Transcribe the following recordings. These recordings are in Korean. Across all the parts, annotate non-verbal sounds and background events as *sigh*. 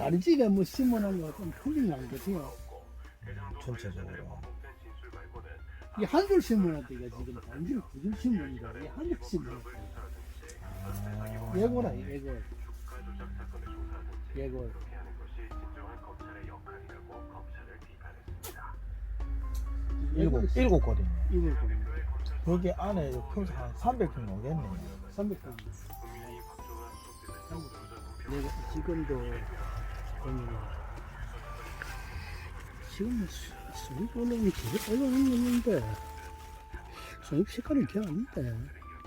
다른지가 뭐 심어놓은 거좀 틀린 것 같아요. 전체적으로. 이한줄 심어놨다 이거 지금 단지를 두줄 심으니까 이한 줄 심어놨다. 아, 예고라 예고. 예고. 일곱 일곱 거리네. 이걸 보는 거. 여기 안에 평소 한 300평 넘겠네. 300원. 내가 지금도 보면 지금 수입 올라오는 계속 올라오는 있는데. 수입 색깔이 괜찮은데.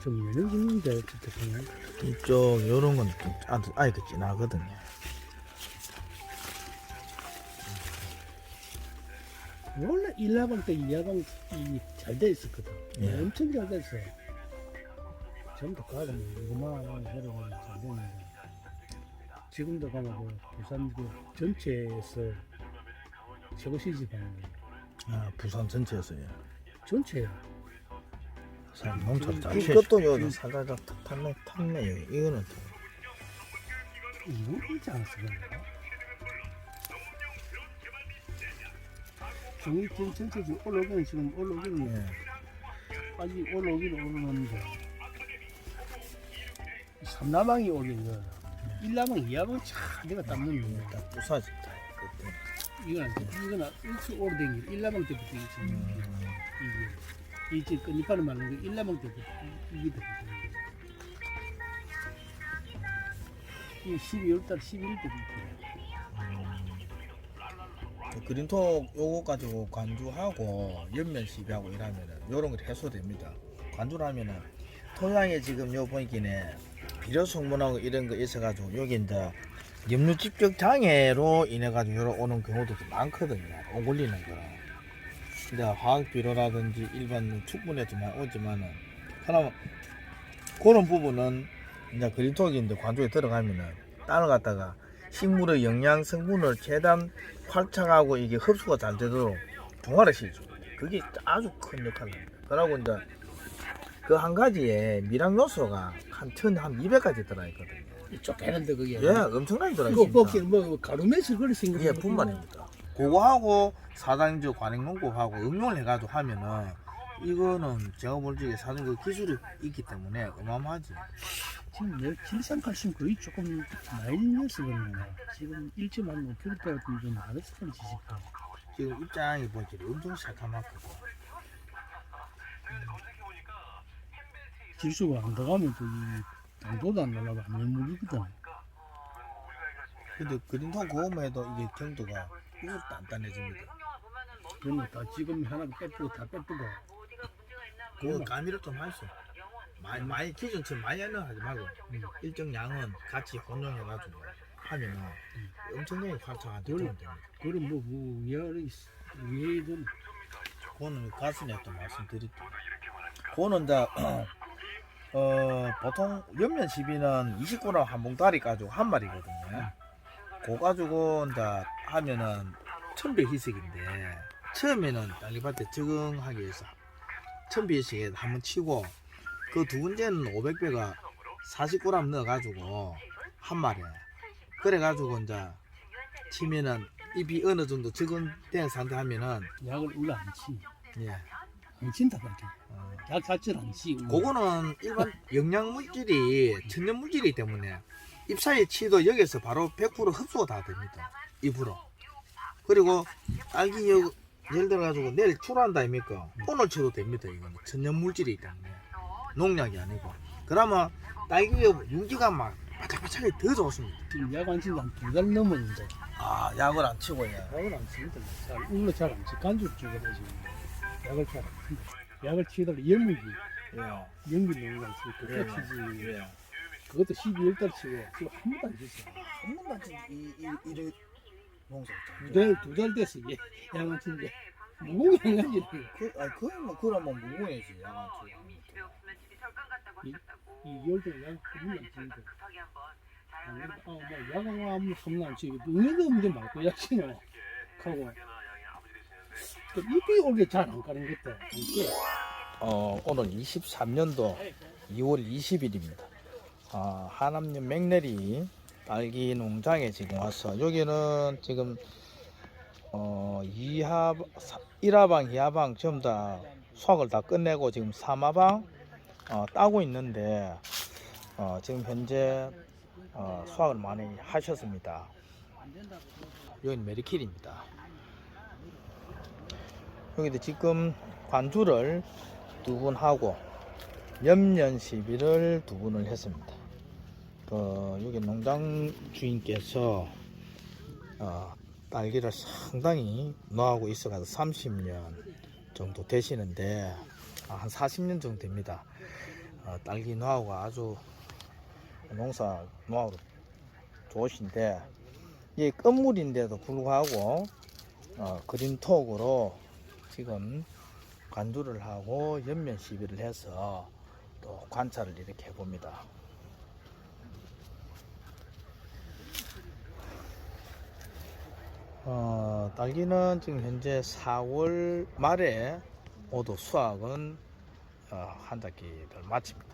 좀 연해지는데 진짜 그냥 이쪽 요런 건 좀 아주 아이도 진하거든요. 원래 1라방 때 2라방 잘돼 있었거든. 예. 엄청 잘 됐어 전부 가면 이거만 해로 잘 되는데 지금도 가면 그 부산 그 전체에서 최고 시집하는 거 아, 부산 전체에서요. 전체야 사 농촌 잘 이것도 이것도 요 살살짝 탁 탔네 탔네 여기. 이거는 또 않았어 그런가? 중립 전 전체 지금 올라오기는 지금 올라오기는 예. 아직 올라오기는 올라오는데 3라방이 올린 거 1라방, 2라방 참 내가 땀는 부사진다 그때. 이건. 이건 일찍 오래된 게 1라방 때부터 있지 음, 이게 이제 끝이파는 말하는 게 1라방 때부터 이게 되거든 이 12월달 11일 때부터 그 그린톡 요거 가지고 관주하고 옆면 시비하고 이러면은 요런 거 해소됩니다. 관주를 하면은 토양에 지금 요 보니까네 비료 성분하고 이런 거 있어가지고 여기 이제 염류 집적 장애로 인해 가지고 요런 오는 경우도 좀 많거든요. 오글리는 거. 근데 화학 비료라든지 일반 축분에도 많이 오지만은 그나마 그런 부분은 이제 그린톡인데 관주에 들어가면은 땅을 갖다가 식물의 영양 성분을 최대한 활착하고 이게 흡수가 잘 되도록 동화를 시켜줘. 그게 아주 큰 역할을 합니다. 그러고 이제 그 한 가지에 미량 요소가 한천한 200가지 들어있거든요. 이쪽 배는데 그게 예, 엄청나게 이거 들어있습니다. 먹기 뭐 가루매실 그리 생각 예, 분만입니다. 그거하고 사장저 관행농법하고 응용을 해가지고 하면은 이거는 제가 볼 적에 사전 그 기술이 있기 때문에 어마어마하지. 지금 내 질산 칼슘 거의 조금 많이 늘었어 그러나 지금 1.5kg 좀 많았을 거지 싶어 지금 입장이 보니까 엄청 새카맣고 질수가 안 들어가면 또이 당도도 안 날라가 안 열무리거든 근데 그린통 그거만 해도 이게 경도가 이거 단단해집니다. 그러면 다 지금 하나 빼고 다 빼고 그거 가미를 좀 하시오. 많이 많이 기준처럼 많이 하는 하지 말고 일정 양은 같이 혼용해가지고 하면은 엄청나게 활성화 되면 됩니다. 그럼 뭐, 뭐 위아래 위에든 그거는 가슴에 또 말씀드릴게요. 그거는 이제 *clears throat* 어 보통 옆면 시비는 29랑 한 봉다리 가지고 한 마리거든요. 그거 가지고 이제 하면은 천배 희석인데 처음에는 딸기밭에 적응하기 위해서 천배 희석에 한번 치고 그 두 번째는 500배가 40g 넣어가지고 한 마리 그래가지고 이제 치면은 잎이 어느 정도 적응된 상태 하면은 약을 올라 안 치. 예. 안 친다 그렇게. 어, 약안 치. 그거는 일반 영양 물질이 천연 물질이기 때문에 잎사귀 치도 여기서 바로 100% 흡수가 다 됩니다. 입으로. 그리고 딸기 여, 예를 들어 가지고 내일 출한다 아닙니까? 오늘 쳐도 됩니다. 이거는 천연 물질이기 때문에 농약이 아니고. 그러면 딸기 윤기가 막 바짝바짝하게 더 좋습니다. 지금 약안 친다 한두달 넘었는데. 아 약을 안 치고 예. 약을 안 치니까 잘 잘안 치. 간주 쪽에 지금 약을 잘안 치. 약을 치더라도 열무기 예. 연기 안 치고 예. 그거 치지. 예. 그것도 12월 달 치고 지금 한 번도 안 쳤어. 한 번만 이, 이, 이를 농사 두달 두달 됐어. 얘 약안 친데. 무공이 안 가지. 그, 아니, 그러면, 그러면 무공해지, 양아 이 2개월 동안 약 한번도 안 치는데. 아, 뭐 약은 아무 소문 안 치고 응애도 없는데 말고 약 치노. 하고. 그 잎이 올게 잘 안 가는 것도 이게 어, 오늘 23년도 2월 20일입니다. 아, 하남면 맥내리 딸기 농장에 지금 와서 여기는 지금 어 2하 1하방 2하방 전부 다 수확을 다 끝내고 지금 3하방 어, 따고 있는데 어, 지금 현재 어, 수확을 많이 하셨습니다. 여기는 메리킬입니다. 여기도 지금 관주를 두 분 하고 연면 시비를 두 분을 했습니다. 그 여기 농장 주인께서 어, 딸기를 상당히 노하고 있어가지고 30년 정도 되시는데 아, 한 40년 정도 됩니다. 어, 딸기 노하우가 아주 농사 노하우로 좋으신데 이게 끝물인데도 불구하고 어, 그린톡으로 지금 관두를 하고 연면 시비를 해서 또 관찰을 이렇게 해봅니다. 어, 딸기는 지금 현재 4월 말에 모두 수확은 어, 한 작기를 마칩니다.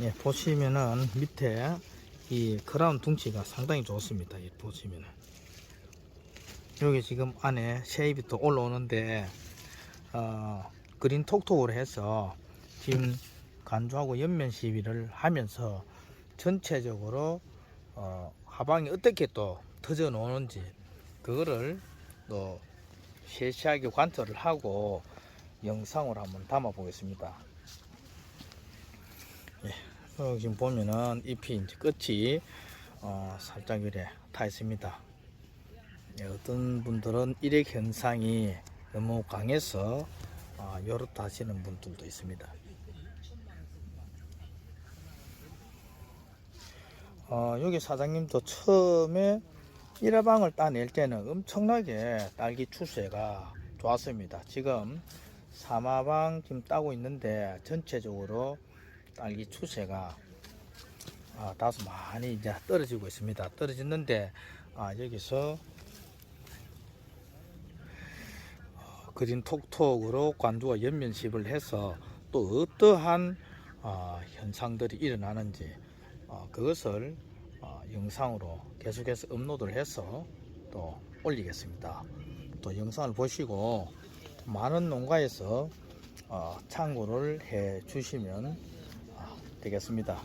예, 보시면은 밑에 이 크라운 둥치가 상당히 좋습니다. 이 보시면은 여기 지금 안에 또 올라오는데 어, 그린 톡톡으로 해서 지금 간주하고 연면 시비를 하면서 전체적으로 어, 하방이 어떻게 또 터져 놓는지 그거를 또 세시하게 관찰을 하고 영상으로 한번 담아 보겠습니다. 예, 어, 지금 보면은 잎이 이제 끝이 어, 살짝 이래 타 있습니다. 예, 어떤 분들은 일액 현상이 너무 강해서 어, 요렇다 하시는 분들도 있습니다. 어, 여기 사장님도 처음에 1화방을 따낼 때는 엄청나게 딸기 추세가 좋았습니다. 지금 3화방 지금 따고 있는데 전체적으로 딸기 추세가 아, 다소 많이 이제 떨어지고 있습니다. 떨어졌는데 아, 여기서 어, 그린 톡톡으로 관주와 연면십을 해서 또 어떠한 어, 현상들이 일어나는지 어, 그것을 어, 영상으로 계속해서 업로드를 해서 또 올리겠습니다. 또 영상을 보시고 많은 농가에서 어, 참고를 해 주시면 어, 되겠습니다.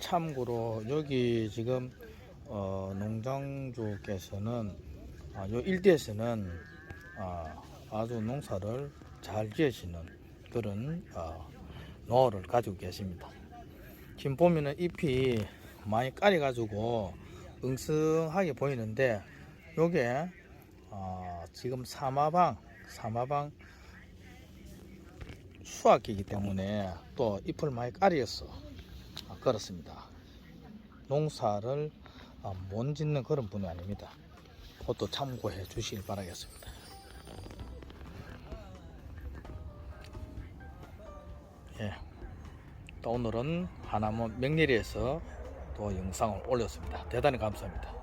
참고로 여기 지금 어, 농장주께서는 아, 요 일대에서는 아, 아주 농사를 잘 지으시는 그런 어, 노하우를 가지고 계십니다. 지금 보면은 잎이 많이 깔려 가지고 응성하게 보이는데 요게 어, 지금 사마방 사마방 수확기이기 때문에 또 잎을 많이 깔렸어 아, 그렇습니다. 농사를 아, 못 짓는 그런 분이 아닙니다. 그것도 참고해 주시길 바라겠습니다. 예. 또 오늘은 하나무 명리리에서 또 영상을 올렸습니다. 대단히 감사합니다.